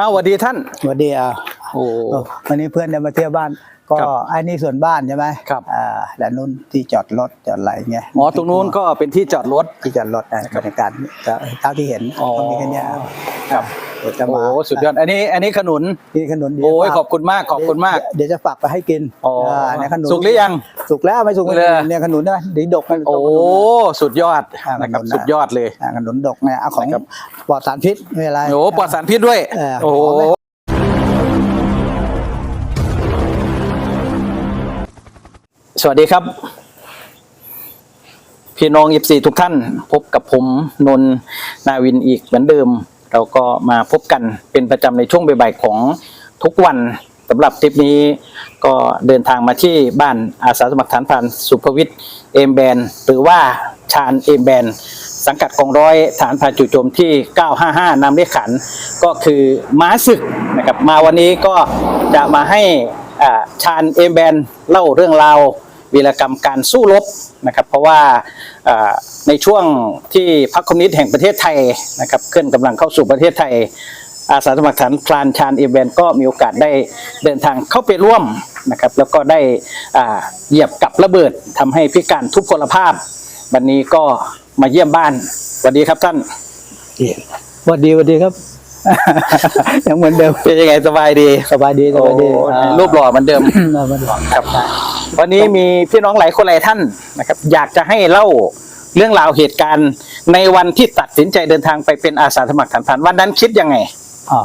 อ้าวสวัสดีท่าน สวัสดีอ่า โอ้เออวันนี้เพื่อนได้มาเที่ยวบ้าน ก็ครับไอ้นี่ส่วนบ้านใช่ไหมครับอ่าและนู้นที่จอดรถจอดอะไรเงี้ยอ๋อตรงนู้นก็เป็นที่จอดรถที่จอดรถนะบรรยากาศก็เท่าที่เห็นอ๋อเขามีแค่เนี้ยครับเดี๋ยวจะโอ้มาสุดยอดอันนี้อันนี้ขนุนนี่ขนุนดีโอ้ยมากขอบคุณมากขอบคุณมาก เดี๋ยวจะฝากไปให้กินอ๋ออ่าเนี่ยขนุนสุกหรือยังสุกแล้วไม่สุกไม่เลยเนี่ยขนุนนะดีดกนะโอ้สุดยอดอ่านะครับขนุนนะสุดยอดเลยอ่าขนุนดกเนี่ยเอาของนะครับปลอดสารพิษไม่เป็นไรโอ้ปลอดสารพิษด้วยเออโอ้ สวัสดีครับ พี่น้องยิบซีทุกท่าน พบกับผมนนท์นาวินอีกเหมือนเดิม เราก็มาพบกันเป็นประจำในช่วงบ่ายๆของทุกวันสำหรับทริปนี้ก็เดินทางมาที่บ้านอาสาสมัครฐานพรานสุภวิทย์เอมแบนหรือว่าชาญเอมแบนสังกัดกองร้อยฐานพรานจู่โจมที่ 955นำเรียกขัน ก็คือม้าศึกนะครับมาวันนี้ก็จะมาให้ชาญเอมแบนเล่าเรื่องราว วีรกรรมการสู้รบนะครับ เพราะว่าอ่าในช่วงที่พรรคคอมมิวนิสต์แห่งประเทศไทยนะครับเคลื่อนกำลังเข้าสู่ประเทศไทย อาสาสมัครฐานพลานชาญเอเวนก็มีโอกาสได้เดินทางเข้าไปร่วมนะครับแล้วก็ได้อ่าเหยียบกับระเบิดทำให้พิการทุพพลภาพ วันนี้ก็มาเยี่ยมบ้านสวัสดีครับท่านสวัสดีสวัสดีครับยังเหมือนเดิมเป็นยังไงสบายดีสบายดีสบายดีโอ้อ่ารูปหล่อเหมือนเดิมเอามาดูครับ วันนี้มีพี่น้องหลายคนหลายท่านนะครับ อยากจะให้เล่าเรื่องราวเหตุการณ์ ในวันที่ตัดสินใจเดินทางไปเป็นอาสาสมัครฐานพรานวันนั้นคิดยังไงอ๋อ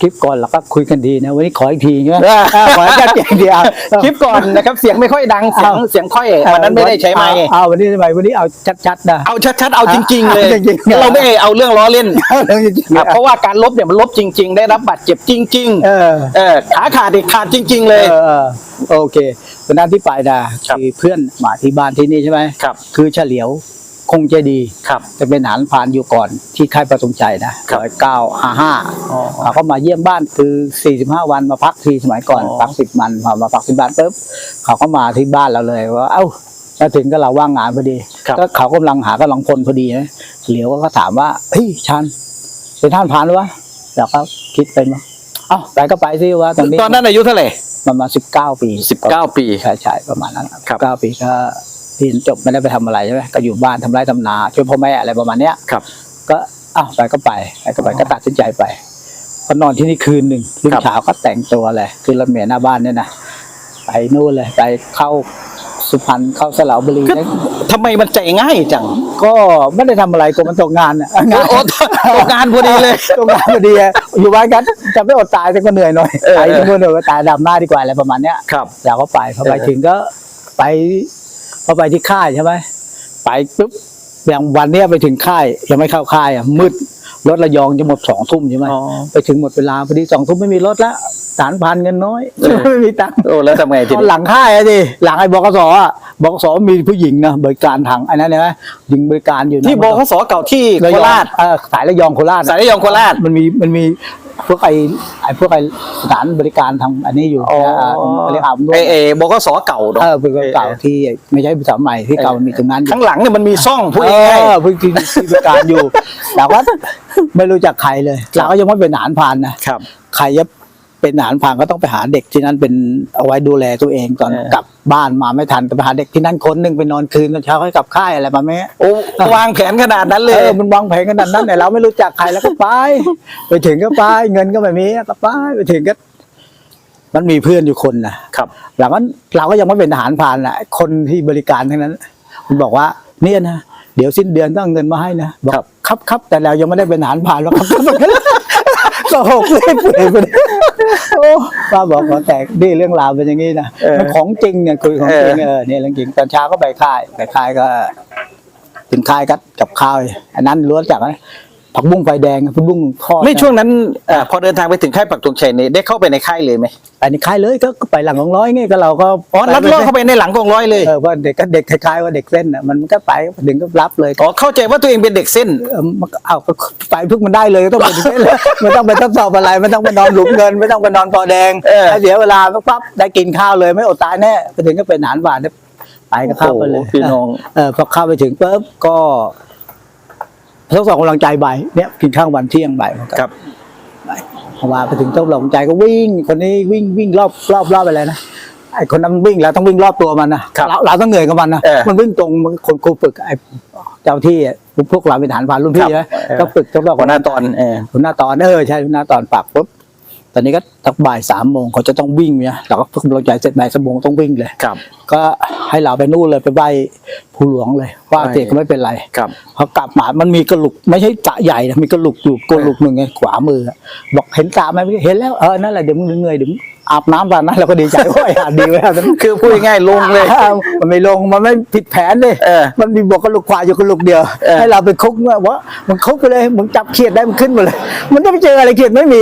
คลิปก่อนเราก็คุยกันดีนะวันนี้ขออีกทีใช่ไหมเอออ่าขอแค่เพียงเดียวคลิปก่อนนะครับเสียงไม่ค่อยดังเสียงเอาเสียงค่อยวันนั้นไม่ได้ใช้ไมค์เอาเอาวันนี้ทำไมวันนี้เอาชัดๆนะเอาชัดๆเอาจริง ๆ เลยเอาจริงๆเราไม่ได้เอาเรื่องล้อเล่นเอาเรื่องจริงๆอะเพราะว่าการลบเนี่ยมันลบจริง ๆ ได้รับบาดเจ็บจริงเออๆเออขาขาดอีกขาดจริง ๆ เลยเออเออโอเควันนั้นที่ไปนะครับคือเพื่อนมาที่บ้านที่นี่ใช่ไหมครับคือเฉลียว คงใจดีครับจะเป็นฐานพรานอยู่ก่อนที่ค่ายประทุมใจนะครับร้อยเก้าห้าห้าอ๋อเขาก็มาเยี่ยมบ้านคือ45วันมาพักทีสมัยก่อนอ๋อพักสิบวันพอมาพักที่บ้านปุ๊บเขาก็มาที่บ้านเราเลยว่าเอ้ามาถึงก็เราว่างงานพอดีครับก็เขากำลังหากำลังพลพอดีนะเหลียวก็ถามว่าเฮ้ยชันเป็นท่านพรานหรือวะเราก็คิดเป็นว่าเอ้าไปก็ไปสิวะตรงนี้ตอนนั้นอายุเท่าไหร่ประมาณสิบเก้าปีสิบเก้าปีใช่ใช่ประมาณนั้นครับเก้าปีก็ เรียนจบไม่ได้ไปทำอะไรใช่ไหมก็อยู่บ้านทำไร่ทำนาช่วยพ่อแม่อะไรประมาณเนี้ยครับ ก็อ้าวไปก็ไปไปก็ไปก็ตัดสินใจไปก็นอนที่นี่คืนหนึ่งรุ่งครับเช้าก็แต่งตัวเลยคือรถเมล์หน้าบ้านเนี่ยนะไปนู่นเลยไปเข้าสุพรรณเข้าสระบุรีก็นะทำไมมันใจง่ายจัง ก็ไม่ได้ทำอะไรก็มันตกงานอะงานโอ้ตกงานพอดีเลยตกงานพอดีอะอยู่บ้านกันจะไม่อดตายแต่ก็เหนื่อยหน่อยเออตายทั้งคนเหนื่อยก็ตายดำหน้าดีกว่าอะไรประมาณเนี้ยครับเราก็ไปพอไปเออถึงก็ไป พอไปที่ค่ายใช่ไหมไปปุ๊บอย่างวันเนี้ยไปถึงค่ายยังไม่เข้าค่ายอะมืดรถระยองจะหมดสองทุ่มใช่ไหมอ๋อไปถึงหมดเวลาพอดีสองทุ่มไม่มีรถละสารพันเงินน้อยเออไม่มีตังค์โอ้แล้วทำไงทีตอนนี้หลังค่ายอะดิหลังไอ้บกสอะบกสมีผู้หญิงนะบริการทางไอ้นั่นเนี่ยหญิงบริการอยู่นะที่บขสเก่าที่ระโคยองราชเออสายระยองโคราชสายระยองโคราชมันมีมันมี พวกไอ้ไอ้พวกไอ้สถานบริการทางอันนี้อยู่อ๋อเอ่อเรียกอาบนวเอดเอบขสเก่าเนอะ เออเป็นเก่าที่ไม่ใช่ภาษาใหม่ที่เก่ามันมีตรงนั้นอยู่ข้างหลังเนี่ยมันมีซ่องพูดเอง่ายอเพิ่งที่ที่บริการอยู่ แต่ว่าไม่รู้จักใครเลยเราก็ยังไม่เป็นทหารพรานนะๆครับ ใครจะ เป็นทหารพรานก็ต้องไปหาเด็กที่นั่นเป็นเอาไว้ดูแลตัวเองตอนเออกลับบ้านมาไม่ทันก็ไปหาเด็กที่นั่นคนหนึ่งไปนอนคืนตอนเช้าให้กลับค่ายอะไรประมาณนี้โอ้วางแผนขนาดนั้นเลเอยอมันวางแผนขนาดนั้นแต่เราไม่รู้จักใครแล้วก็ไป ไปถึงก็ไปเงินก็ไม่มีก็ไปไปถึงก็ มันมีเพื่อนอยู่คนนะครับหลังนั้นเราก็ยังไม่เป็นทหารพรานนะคนที่บริการทั้งนั้น มันบอกว่าเนี่ยนะเดี๋ยวสิ้นเดือนต้องเอาเงินมาให้นะบอกครับครับครับแต่เรายังไม่ได้เป็นทหารพรานหรอกครับก็หกเลยเปื่อยไปเลยโอ้ ป้าบอกขอแตกดีเรื่องราวเป็นอย่างนี้นะเออมันของจริงเนี่ยคุยของจริงเออเออเนี่ยเรื่องจริงตอนเช้าก็ไปค่ายไปค่ายก็ถึงค่ายก็กับข้าวอันนั้นรู้จักไหม ผักบุ้งไฟแดงผักบุ้งทอดไม่ช่วงนั้นเอ่อพอเดินทางไปถึงค่ายปักธงชัยเนี่ยได้เข้าไปในค่ายเลยไหมไปในค่ายเลยก็ก็ไปหลังของร้อยไงก็เราก็อ๋อลัดเลาะเข้าไปในหลังกองร้อยเลยเออว่าเด็กก็เด็กคล้ายๆว่าเด็กเส้นอะมันก็ไปถึงก็รับเลยอ๋อเข้าใจว่าตัวเองเป็นเด็กเส้นเออมันก็เอาก็ไปเพิ่งมันได้เลยก็ต้องไปถึงเส้นเลยไม่ต้องไปทดสอบอะไรไม่ต้องไปนอนหลุมเงิน ไม่ต้องไปนอนปอแดงเออให้เสียเวลาปั๊บได้กินข้าวเลยไม่อดตายแน่ไปถึงก็เป็นอาหารหวานเนี่ยไปก็เข้าไปเลยโอ้โหพี่น้องเออพอเข้าไปถึงปุ๊บก็ ทดสอบกำลังใจบ่ายเนี่ยกินข้าววันเที่ยงบ่ายมันก็ครับเพราะว่าไปถึงเจ้าหลงใจก็วิ่ง คนนี้วิ่งวิ่งรอบรอบรอบไปเลยนะไอ้คนนั้นมันวิ่งแล้วต้องวิ่งรอบตัวมันนะครับเราเราต้องเหนื่อยกับมันนะเออมันวิ่งตรงมันคนครูฝึกไอ้เจ้าที่อะพวกเราเป็นฐานพานรุ่นพี่ครันะบเออ ก็ฝึกต้องรอบหัวหน้าตอนเออ หัวหน้าตอนเออใช่หัวหน้าตอนปักปุ๊บต อนนี้ก็ตักบ่ายสามโมงเขาจะต้องวิ่งเนี่ยเราก็ฝึกกำลังใจเสร็จบ่ายสามโมงต้องวิ่งเลยครับ ก็ให้เราไปนู่นเลยไปไหว้ภูหลวงเลย ว่าใช่เสร็จก็ไม่เป็นไรครับพอกลับมามันมีกระหลุกไม่ใช่กะใหญ่นะมีกระหลุกอยู่กระหลุกหนึ่งไงขวามืออะบอกเห็นกะไหมเห็นแล้วเออนั่นแหละเดี๋ยวมึงเหนื่อยเดี๋ยวมึง อาบน้ำตอนนั้นเราก็ดีใจว่าไอ้หาดีไว้แล้วคือพูดง่ายๆลงเลย มันไม่ลงมันไม่ผิดแผนเลยเออมันมีบอกกระหลุกขวาอยู่กระหลุกเดียวเออให้เราไปคุกว่าว่ามันคุกไปเลยมึงจับเขียดได้มันขึ้นมาเลย มันจะไปเจออะไรเขียดไม่มี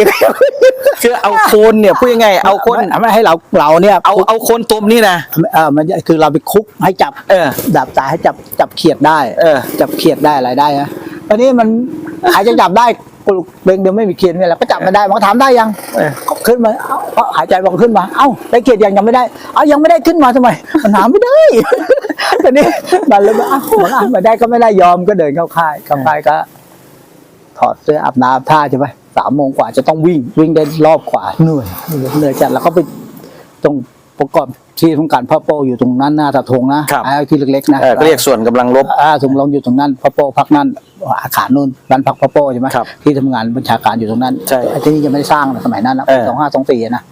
คือเอาโคนเนี่ยพูดง่ายๆเอาโคนไม่ให้เราเราเนี่ยเอาเอาโคนตมนี่นะเออมันจะคือเราไปคุกให้จับเออดับตาให้จับจับเขียดได้ เออ จับเขียดได้อะไรได้นะตอนนี้มันหายจะจับได้ กลุกเบงเดียวไม่มีเขียดนี่แหละก็จับไม่ได้มันก็ถามได้ยังเออก็ขึ้นมาเอ้าเพราะหายใจบอกขึ้นมา เอ้าได้เขียดยังยังไม่ได้ เอ้ายังไม่ได้ขึ้นมาทำไมมันหาไม่ได้ตอนนี้มันเลยว่าเอ้ามันอะไม่ได้ก็ไม่ได้ยอมก็เดินเข้าค่ายเข้าค่ายก็ ถอดเสื้ออาบน้ำท่าใช่ไหมสามโมงกว่าจะต้องวิ่ง วิ่งได้รอบขวาเหนื่อยเหนื่อยจัดแล้วก็ไปตรง ประกอบที่ทำการพ่อโปอยู่ตรงนั้นหน้าตะทงนะครับ ไอ้ที่เล็กๆนะเออก็เรียกส่วนกำลังลบ อ่าถุงลงอยู่ตรงนั้นพ่อโปพักนั่นอาคารนู่นร้านพักพ่อโปใช่ไหมครับที่ทำงานบัญชาการอยู่ตรงนั้นใช่ไอ้ที่นี่ยังไม่ได้สร้างนะสมัยนั้นนะเออ สองห้าสองสี่นะ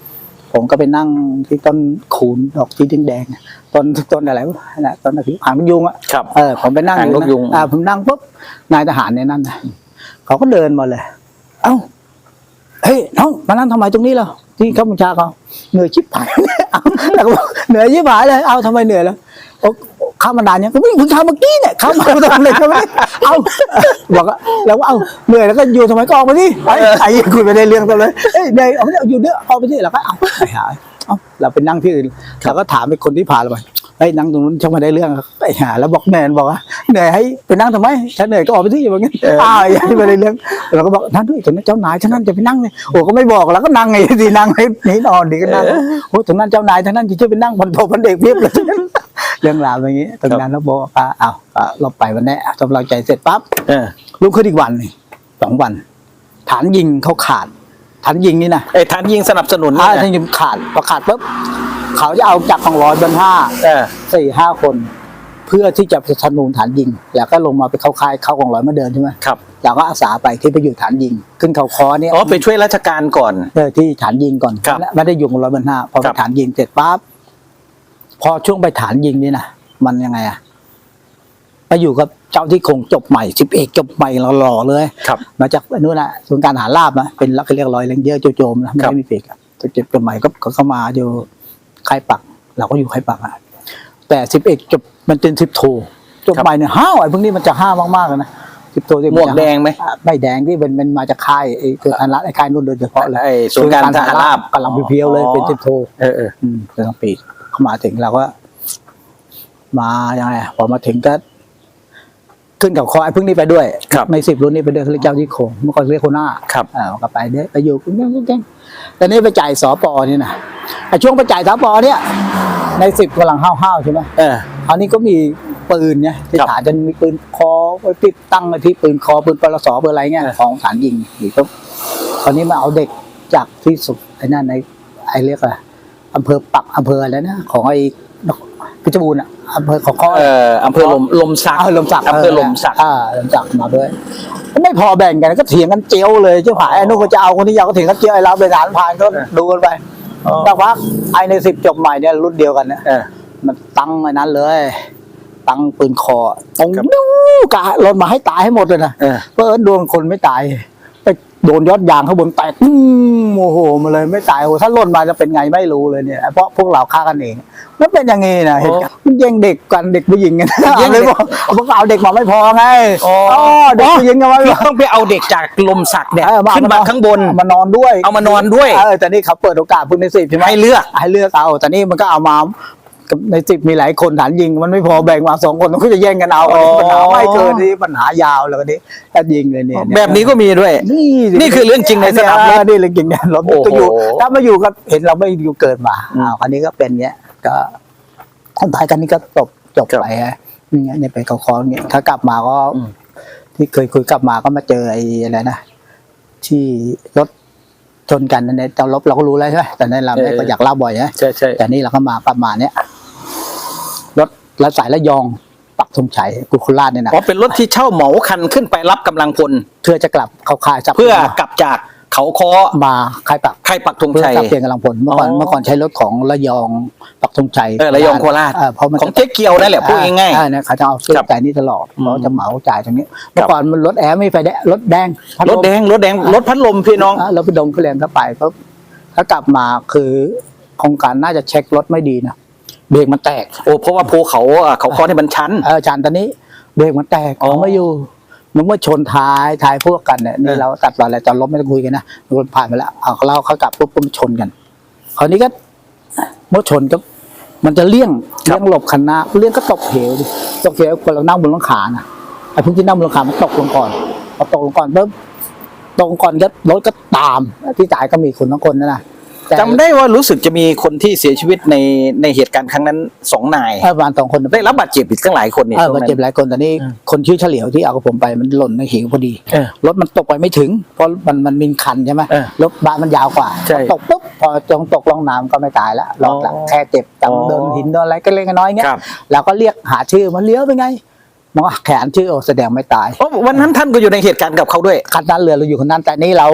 ผมก็ไปนั่งที่ต้นคูนดอกสีแดงๆต้นต้นอะไรวะนั่นแหละต้นอะไรหางนกยุงอะครับ เออผมไปนั่งหางนกยุง อ่าผมนั่งปุ๊บนายทหารในนั้นนะเขาก็เดินมาเลย เอ้าเฮ้ยน้องมานั่งทำไมตรงนี้เหรอ ที่ข้าบัญชาเขาเหนื่อยชิบหายเอาแล้วก็บอกเหนื่อยชิบหายเลยเอาทำไมเหนื่อยแล้วข้ามานานยังก็ม่เพิ่งทำเมื่อกี้เนี่ยข้ามาตรงเลยใช่ไหมเอาบอกว่าแล้วว่าเอาเหนื่อยแล้วก็อยู่ทำไมก็ออกมาดิไอ้ไอ้คุยไปได้เรื่องกันเลยเอ้ยเดย์เอาไม่ได้อยู่เด้อออกไปดิแล้วก็เอาหา เอ้าเราไปนั่งที่อื่นเราก็ถามไอ้คนที่พาเราไปเฮ้ยนั่งตรงนู้นช่างไม่ได้เรื่องไปหาแล้วบอกแนนบอกว่าเหนื่อยให้ไปนั่งทำไมถ้าเหนื่อยก็ออกไปที่อย่างเงี้ยอ้าวยังไม่ได้เรื่องเราก็บอกนั่นด้วยตรงนั้นเจ้านายท่านนั้นจะไปนั่งเลยโอ้ก็ไม่บอกแล้วก็นั่งไงดีนั่งให้หนีนอนดีก็นั่งโอ้ตรงนั้นเจ้านายท่านนั้นจะช่วยไปนั่งพันโทพันเด็กเพียบเลยเรื่องราวอย่างนี้ตรงนั้นแล้วบอกว่าอ้าวอะเราไปวันนี้กำลังใจเสร็จปั๊บเออลุกขึ้นอีกวันหนึ่งสองวัน ฐานยิงเขาขาด ฐานยิงนี่นะไอ้ฐานยิงสนับสนุนถ้าเนี่ยฐานยิงขาดพอขาดปุ๊บเขาจะเอาจากของร้อยบนห้าเออ สี่ห้าคน เพื่อที่จะสนับสนุนฐานยิง แล้วก็ลงมาไปเข้าค่ายเข้ากองร้อยมาเดินใช่ไหมครับเราก็อาสาไปที่ไปอยู่ฐานยิง ขึ้นเขาคอเนี่ย อ๋อไปช่วยราชการก่อน เออที่ฐานยิงก่อนครับและไม่ได้อยู่กองร้อยบนห้าพอคไปรับ ฐานยิงเสร็จปั๊บพอช่วงไปฐานยิงนี่นะมันยังไงอะไปอยู่กับ เจ้าที่คงจบใหม่สิบเอกจบใหม่หล่อๆเลยครับมาจากนู่นน่ะศูนย์การทหารราบนะเป็นเขาเรียกร้อยเลงเยอร์โจโจมนะไม่ครับได้มีปีกอะจะเจ็บจนใหม่ก็ก็เข้ามาอยู่ค่ายปัก เราก็อยู่ค่ายปักอะแต่สิบเอกจบมันเป็นสิบโทจบใหม่เนี่ยห้าวไอ้พวกนี้มันจะห้าวมากๆเลยนะสิบโทที่นหมวกจะแดงไหมอะไม่แดงที่เป็นมันมาจากค่ายไอ้คืออันรัฐไอ้ค่ายนู่นโดยเฉพาะเลยไอ้ศูนย์การทหารราบกำลังเพียวๆเลยอ๋อเป็นสิบโทเออเอออืมเป็นทั้งปีเข้ามาถึงเราก็มายังไงอะพอมาถึงก็ ขึ้นกับคอไอ้พึ่งนี้ไปด้วยครับในสิบรุ่นนี้ไปด้วยเขาเรียกเจ้าที่โคงเมื่อก่อนเรียกโคน่าครับอ่าก็ไปเด้อไปอยู่กันเจ๊งๆแต่นี่ไปจ่ายสอปอนี่นะไอ้ช่วงไปจ่ายสอปอเนี่ย ในสิบกำลังห้าวๆใช่ไหมเออคราวนี้ก็มีปืนเนี่ยที่ครับฐานจะมีปืนคอไว้ติดตั้งไว้ที่ปืนคอปืนปลสปืนอะไรเงี้ยของฐานยิงอยู่ก็คราวนี้มาเอาเด็กจากที่สุดไอ้นั่นในไอ้เรียกอะไรอำเภอปักอำเภออะไรนะของไอ้นครเพ ชรบูรณ์อะอำเภอของข้อเอ่ออำเภอลมลมสักเออลมสักอำเภอลมสักอ่าลมสักมาด้วย ไม่พอแบ่งกันก็เถียงกันเจียวเลยเจ้าผายไอ้นู่นก็จะเอาคนนี้อยากก็เถียงกันเจียวไอ้เราไปฐานพานก็ดูกันไปอ๋อแต่ว่าไอ้ในสิบจบใหม่เนี่ยรุ่นเดียวกันเนี่ยเออ มันตั้งไอ้นั้นเลย ตั้งปืนคอตรงครับ ดูกะลนมาให้ตายให้หมดเลยนะเออ เพราะเอิญดวงคนไม่ตายไป โดนยอดยางข้างบนแตกอืมโมโหมาเลยไม่ตายโอ้ถ้าหล่นมาจะเป็นไงไม่รู้เลยเนี่ย เพราะพวกเราฆ่ากันเองมันเป็นอย่างงี้นะเหตุการณ์มันแย่งเด็กกันเด็กผู้หญิงกันแย่งเลเด็ยกบอกพวกเอาเด็กมาไม่พอไงอ๋ออ๋อเด็กผู้หญิงกันมาไม่คือพอต้องไปเอาเด็กจากลมสักเนี่ยเออขึ้นมาข้างบนมานอนด้วย เอามานอนด้วยเออแต่นี่เขาเปิดโอกาสพึ่งในสิบใช่ไหมให้เลือกให้เลือกเอาแต่นี่มันก็เอามา ในสิบมีหลายคนฐานยิง มันไม่พอแบ่งมาสองคนมันก็จะแย่งกันเอาอ๋อปัญหาไม่เกินที่ปัญหายาวแล้วก็นี้ถ้ายิงเลยเนี่ยแบบนี้ก็มีด้วย นี่สินี่คือเรื่องจริงในสนามรบเออนี่เรื่องจริงเนี่ยรบโอ้โหก็อยู่ ถ้ามาอยู่ก็เห็นเราไม่อยู่เกิดมาอืมอ้าวอันนี้ก็เป็นเงี้ย ก็คนไทยกันนี่ก็จบจบครับไปฮะเนี่ยเนี่ยไปเขาคอเงี้ยถ้ากลับมาก็อืมที่เคยคุยกลับมาก็มาเจอไอ้อะไรนะที่รถ ชนกันในเจ้าลบเราก็รู้แล้วใช่ไหมแต่ในเราไม่เออก็อยากเล่าบ่อยนะใช่ใช่แต่นี่เราก็มาประมาณเนี้ยรถและสายระยองปักธงชัยกุโคราชเนี่ยนะอ๋อเป็นรถที่เช่าเหมาคันขึ้นไปรับกำลังพลเพื่อจะกลับเข้าค่ายจับเพื่อกลับจาก เขาคอมาค่ายปักใครปักธงเพื่อชัยจับเปลี่ยนกำลังพลเมื่อก่อนอ๋อเมื่อก่อนใช้รถของระยองปักธงชัยเออระยองโคราชเออเพราะมันของเจ๊เกียวนั่นแหละพูดง่ายอ่เนี่ยเขาจะเอาซื้อครับจ่ายนี่ตลอดอืมเขาจะเหมาจ่ายตรงนี้เมื่อก่อนมันรถแอร์ไม่ไฟแดงรถแดงพัๆรถแดงรถแดงรถพัดลมพี่น้องอะรถไปดมก็เรียนเข้าไปปุ๊บถ้ากลับมาคือโครงการน่าจะเช็ครถไม่ดีนะเบรกมันแตกโอ้เพราะว่าภูเขาอะเขาคอที่มันชันเออจานตอนนี้เบรกมันแตกอ๋อของไม่อยู่ มึงว่าชนท้ายท้ายพวกกันเนี่ยนี่เออเราตัดตอนอะไรตอนรถไม่ต้องคุยกันนะรถผ่านไปแล้วเอาเราเขากลับปุ๊บปุ๊บชนกันคราวนี้ก็เมื่อชนก็มันจะเลี่ยงเลี่ยงหลบคันหน้าเลี่ยงก็ตกเหวดิตกเหวคนเรานั่งบนหลังคานะไอ้พวกที่นั่งบนหลังคามันตกลงก่อนพอตกลงก่อนปุ๊บตกลงก่อนก็รถก็ตามที่จ่ายก็มีคนทั้งคนนะนะแต่ จำได้ว่ารู้สึกจะมีคนที่เสียชีวิตในในเหตุการณ์ครั้งนั้นสองนายเออประมาณสองคนได้รับบาดเจ็บอีกตั้งหลายคนนี่เออตรงบาดนั้นเจ็บหลายคนแต่นี่อืมคนชื่อเฉลียวที่เอากับผมไปมันหล่นในหิวพอดีเออรถมันตกไปไม่ถึง เพราะมันมันมีคันใช่ไหมเออรถบ้านมันยาวกว่าใช่พอตกปุ๊บพอจงตกลงน้ำก็ไม่ตายแล้วรอดละอ๋อแค่เจ็บอ๋อจำโดนหินโดนอะไรก็เล็กน้อยเงี้ยครับเราก็เรียกหาชื่อมันเลี้ยวไปไงมันก็แขนชื่อโอแสดงไม่ตายโอ้วันนั้นท่านก็อยู่ในเหตุการณ์กับเขาด้วยคันนั้นเรือเราอยู่คนนั้นแต่นี่เรา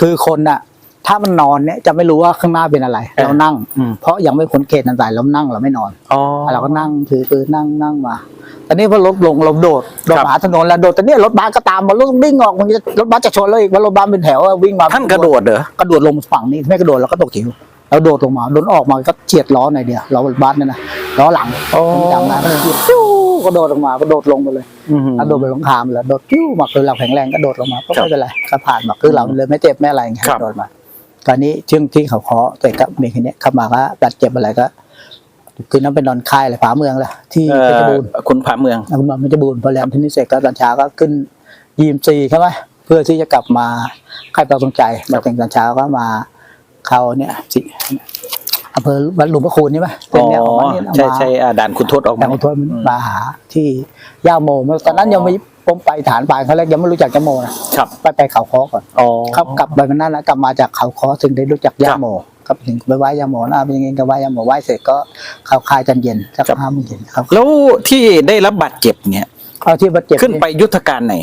คือคนน่ะ ถ้ามันนอนเนี่ยจะไม่รู้ว่าข้างหน้าเป็นอะไรเออเรานั่งอืมเพราะยังไม่พ้นเขตอันตรายเรานั่งเราไม่นอน อ๋อ เราก็นั่งถือปืนนั่งนั่งมา ตอนนี้พอรถลงเราโดดโดดครับ หาถนนแล้วโดดแต่เนี่ยรถบัสก็ตามมารถวิ่งออกมันจะรถบัสจะชนแล้วอีกว่ารถบัสเป็นแถวอะวิ่งมาท่านกระโดดเหรอ กระโดดลงฝั่งนี้ไม่กระโดดเราก็ตกถิวเราโดดลงมาโดนออกมาก็เฉียดล้อหน่อยเดียวล้อรถบัสเนี่ยนะล้อหลังอ๋อ ผมจำได้มันเฉียดปิ้วกระโดดลงมากระโดดลงไปเลยอืม กระโดดไปลงคามเลยโดดปิ้วมาคือเราแข็งแรงก็โดดลงมาก็ครับไม่เป็นไรก็ผ่านมาคือเราเลยไม่เจ็บไม่อะไรอย่างเงี้ยครับ โดดมา ตอนนี้ช่วงที่เขาเคาะแต่ก็มีแค่เนี้ยเข้ามาก็บาดเจ็บอะไรก็คือนั้นเป็นนอนค่ายเลยผาเมืองเลยที่เอ่เพชรอบูรณ์คุณผาเมืองแล้วก็มาเพชรบูรณ์พอแรมที่นี่เสร็จก็ตอนเช้าก็ขึ้นยีมซีใช่ไหมเพื่อที่จะกลับมาค่ายปราสงใจมาถึงตอนเช้าก็มาเข้าเนี่ยสิอำเภอวัดหลวงพระคูณใช่ไหมอ๋อเนี่ยออกมาเนี่ยใช่มาใช่อ่าด่านคุณทศออกแต่มาขอโทษมันมาหาที่ย่าโมเมื่อตอนนั้นยังไม่ ผมไปฐานป่านเขาแรกยังไม่รู้จักย่าโมนะครับไปไปเขาคอก่อนอ๋อครับกลับไปวันนั้นนะกลับมาจากเขาคอถึงได้รู้จักย่าครับโมครับถึงไปไหว้ย่าโมนะเป็นยังไงก็ไหว้ย่าโมไหว้เสร็จก็เข้าค่ายจันเย็นสักครับห้าโมงเย็นครับแล้วที่ได้รับบาดเจ็บเนี่ยเอาที่บาดเจ็บขึ้นไปยุทธการไหน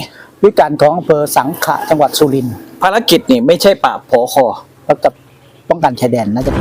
วิการของอำเภอสังขะจังหวัดสุรินทร์ภารกิจนี่ไม่ใช่ปราบพอคอเขาจะป้องกันชายแดนน่าจะ